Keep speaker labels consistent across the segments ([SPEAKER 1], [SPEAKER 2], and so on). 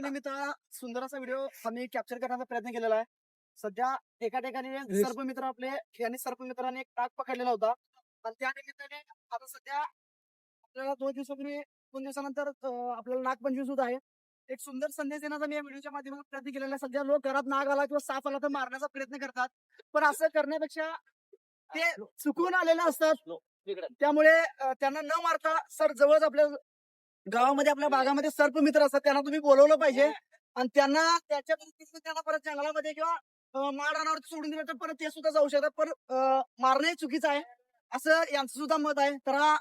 [SPEAKER 1] निमित्त सुंदर असा व्हिडिओ आम्ही कॅप्चर करण्याचा प्रयत्न केलेला आहे. सध्या एका ठिकाणी सर्पमित्र आपले यांनी सर्पमित्राने एक नाग पकडलेला होता. आणि त्या निमित्ताने आता सध्या आपल्याला दोन दिवसापूर्वी दोन दिवसानंतर आपल्याला नागपंचमी सुद्धा आहे. एक सुंदर संदेश देण्याचा मी या व्हिडिओच्या माध्यमातून प्रयत्न केलेला आहे. सध्या लोक घरात नाग आला किंवा साप आला तर मारण्याचा प्रयत्न करतात. पण असं करण्यापेक्षा ते चुकून आलेले असतात. त्यामुळे त्यांना न मारता सर जवळच आपल्या गावामध्ये आपल्या भागामध्ये सर्पमित्र असतात. त्यांना तुम्ही बोलवलं पाहिजे. आणि त्यांना त्याच्या त्यांना परत जंगलामध्ये किंवा अं, माळरानावरती सोडून दिलं तर परत ते सुद्धा जाऊ शकतात. पण मारणं चुकीचं आहे. असं यांचं सुद्धा मत आहे. तर हा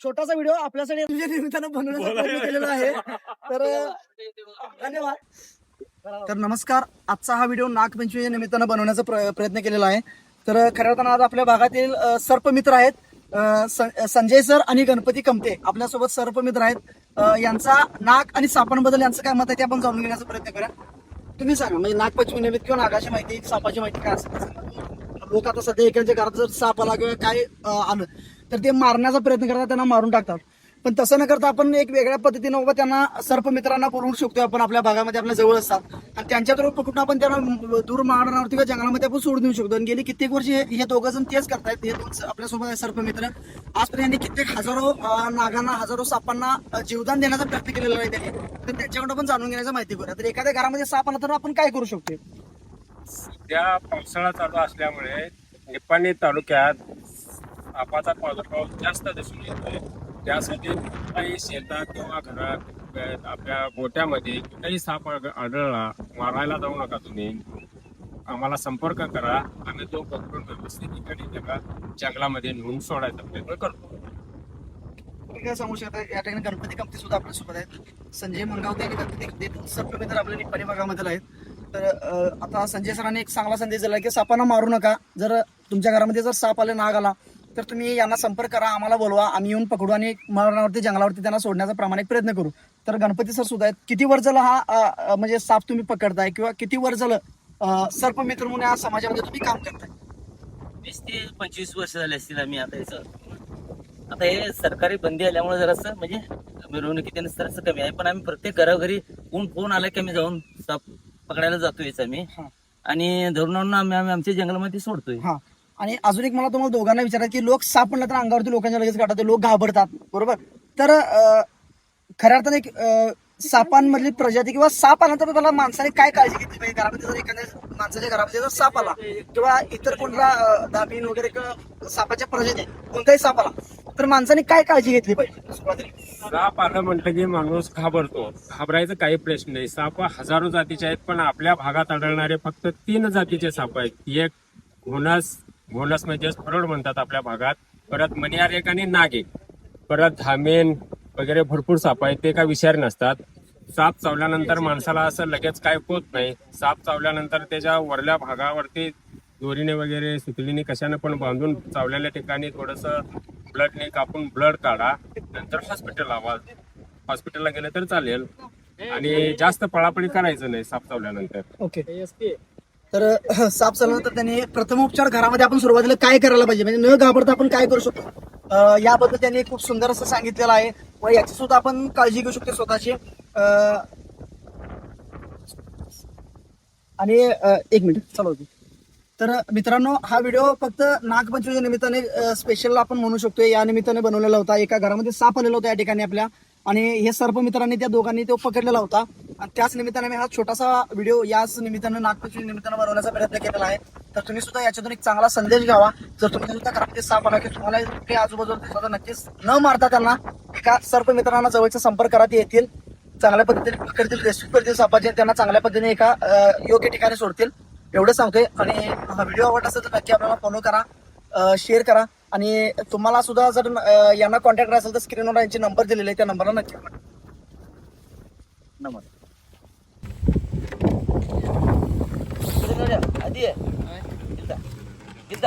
[SPEAKER 1] छोटासा व्हिडिओ आपल्यासाठी तुझ्या निमित्तानं बनवण्याचा प्रयत्न केलेला आहे. तर धन्यवाद. तर नमस्कार. आजचा हा व्हिडिओ नागपंचमीच्या निमित्तानं बनवण्याचा प्र- प्रयत्न केलेला आहे. तर खऱ्या अर्थानं आज आपल्या भागातील सर्पमित्र आहेत. सं- संजय सर आणि गणपती कमते. आपल्यासोबत सर्पमित्र आहेत. यांचा नाग आणि सापांबद्दल यांचं काय मत आहे ते आपण जाणून घेण्याचा प्रयत्न करा तुम्ही सांगा म्हणजे नागपंचमी निमित्त किंवा नागाची माहिती सापाची माहिती काय असेल? लोक आता सध्या एखाद्या घरात जर साप आला किंवा काय आलं तर ते मारण्याचा प्रयत्न करतात त्यांना मारून टाकतात. पण तसं न करता आपण एक वेगळ्या पद्धतीनं बाबा त्यांना सर्प मित्रांना बोलवू शकतो आपण आपल्या भागामध्ये आपल्या जवळ असतात. आणि त्यांच्या थ्रू पकडून आपण त्यांना दूर मारणारती किंवा जंगलामध्ये आपण सोडून देऊ शकतो. आणि गेली कित्येक वर्ष हे दोघं जण तेच करतायत. हे दोन आपल्यासोबत आहे सर्पमित्र. आजपर्यंत यांनी कित्येक हजारो नागांना हजारो सापांना जीवदान देण्याचा प्रयत्न केलेला आहे त्यांनी. तर त्याच्याकडून पण जाणून घेण्याची माहिती करूया. तर एखाद्या घरामध्ये साप आला तर आपण काय करू शकतो
[SPEAKER 2] सध्या पावसाळा चालू असल्यामुळे निपाणी तालुक्यात सापाचा प्रादुर्भाव जास्त दिसून येतोय. त्यासाठी काही शेतात किंवा घरात आपल्या गोट्यामध्ये कुठेही साप आढळला मारायला जाऊ नका तुम्ही. आम्हाला संपर्क करा. आम्ही तो पकडून व्यवस्थित ठिकाणी त्याला जंगलामध्ये नेऊन सोडायचा प्रयत्न करतो.
[SPEAKER 1] तुम्ही काय सांगू शकता या ठिकाणी गणपती कमती सुद्धा आपल्यासोबत आहेत. संजय मंगावते आणि गणपती सर दोन सर्पमित्र आपल्या निपाणी भागामध्ये आहेत. तर आता संजय सरांनी एक चांगला संदेश दिला की सापांना मारू नका. जर तुमच्या घरामध्ये जर साप आले नाग आला तर तुम्ही यांना संपर्क करा आम्हाला बोलवा आम्ही येऊन पकडू आणि मरणावरती जंगलावरती त्यांना सोडण्याचा प्रामाणिक प्रयत्न करू. तर गणपती सर सुद्धा आहेत. किती वर्ष झालं हा म्हणजे साप तुम्ही पकडताय किंवा किती वर्ष झालं अं, सर्पमित्र म्हणून या समाजामध्ये तुम्ही काम करताय?
[SPEAKER 3] वीस ते पंचवीस वर्ष झाले असतील आम्ही आता याचं. आता हे सरकारी बंदी आल्यामुळे जरासं म्हणजे मिरवणुकीत जरासं कमी आहे. पण आम्ही प्रत्येक घरोघरी ऊन फोन आला की आम्ही जाऊन साप पकडायला जातोयच आम्ही. आणि धरून आणून आम्ही आम्ही आमच्या जंगलामध्ये सोडतोय.
[SPEAKER 1] आणि अजून एक मला तुम्हाला दोघांना विचारायचं की लोक साप म्हणलं तर अंगावरती लोकांच्या लगेच काढतात लोक घाबरतात बरोबर? तर खऱ्या अर्थाने एक सापांमधली प्रजाती किंवा साप आला तर त्याला माणसाने काय काळजी घेतली पाहिजे? घरामध्ये जर एखाद्या माणसाच्या घरामध्ये जर साप आला किंवा इतर कोणता दाबीन वगैरे सापाच्या प्रजाती कोणताही साप आला तर माणसाने काय काळजी घेतली पाहिजे?
[SPEAKER 2] साप आलं म्हटलं की माणूस घाबरतो. घाबरायचं काही प्रश्न नाही. साप हजारो जातीचे आहेत पण आपल्या भागात आढळणारे फक्त तीन जातीचे साप आहेत. एक घोणस घोणस म्हणजे फरड म्हणतात आपल्या भागात. परत मनियार एक आणि नाग एक परत धामेन वगैरे भरपूर साप आहेत ते काय विषारी नसतात. साप चावल्यानंतर माणसाला असं लगेच काय होत नाही. साप चावल्यानंतर त्याच्या वरल्या भागावरती दोरीने वगैरे सुतलीने कशाने पण बांधून चावलेल्या ठिकाणी थोडस ब्लडने कापून ब्लड काढा नंतर हॉस्पिटल लावा. हॉस्पिटलला गेलं तर चालेल. आणि जास्त पळापळी करायचं नाही साप चावल्यानंतर.
[SPEAKER 1] ओके. तर साप तर त्यांनी प्रथमोपचार घरामध्ये आपण सुरुवातीला काय करायला पाहिजे? म्हणजे न घाबरता आपण काय करू शकतो? याबद्दल त्यांनी खूप सुंदर असं सांगितलेलं आहे. व याची सुद्धा आपण काळजी घेऊ शकतो स्वतःची. आणि एक मिनिट. चालू तर मित्रांनो हा व्हिडिओ फक्त नागपंचमीच्या निमित्ताने स्पेशल आपण म्हणू शकतो या निमित्ताने बनवलेला होता. एका घरामध्ये साप आलेला होता या ठिकाणी आपल्या. आणि हे सर्प मित्रांनी त्या दोघांनी तो पकडलेला होता. आणि त्याच निमित्ताने मी हा छोटासा व्हिडिओ याच निमित्तानं नागपंचमी निमित्तानं बनवण्याचा प्रयत्न केलेला आहे. तर तुम्ही सुद्धा याच्यातून एक चांगला संदेश घ्यावा. जर तुम्ही सुद्धा घरामध्ये साप आला की तुम्हाला ते आजूबाजूला नक्कीच न मारता त्यांना एका सर्प मित्रांना जवळचा संपर्क करा ते येतील. चांगल्या पद्धतीने करतील रेस्क्यू करतील सापाचे त्यांना चांगल्या पद्धतीने एका योग्य ठिकाणी सोडतील. एवढं सांगतोय. आणि हा व्हिडिओ आवडत असेल तर नक्की आपल्याला फॉलो करा शेअर करा. आणि तुम्हाला सुद्धा जर यांना कॉन्टॅक्ट करायचं असेल तर स्क्रीनवर यांचे नंबर दिलेले आहे त्या नंबरला नक्की
[SPEAKER 3] नमस्कार. आधी आहे किती? किती?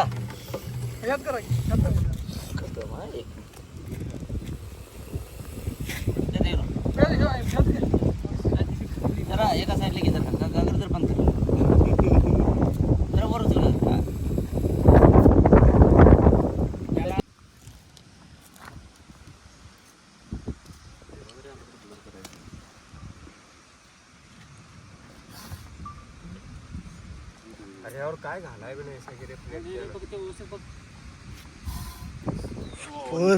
[SPEAKER 3] जरा एका साईडला घे जरा गा- पण जर बंद कर. जरा वर उचल. हा. यावर काय घालाय बी नाही सगळे प्लेट
[SPEAKER 4] बघ ते व्यवस्थित बघ.
[SPEAKER 2] हो.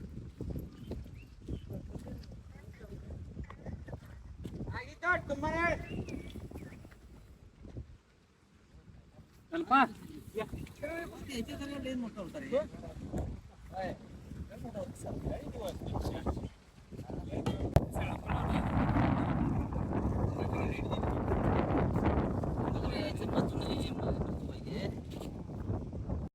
[SPEAKER 3] याच्यासाठी लई मोठा होता
[SPEAKER 2] रे
[SPEAKER 3] काय
[SPEAKER 2] मोठा होता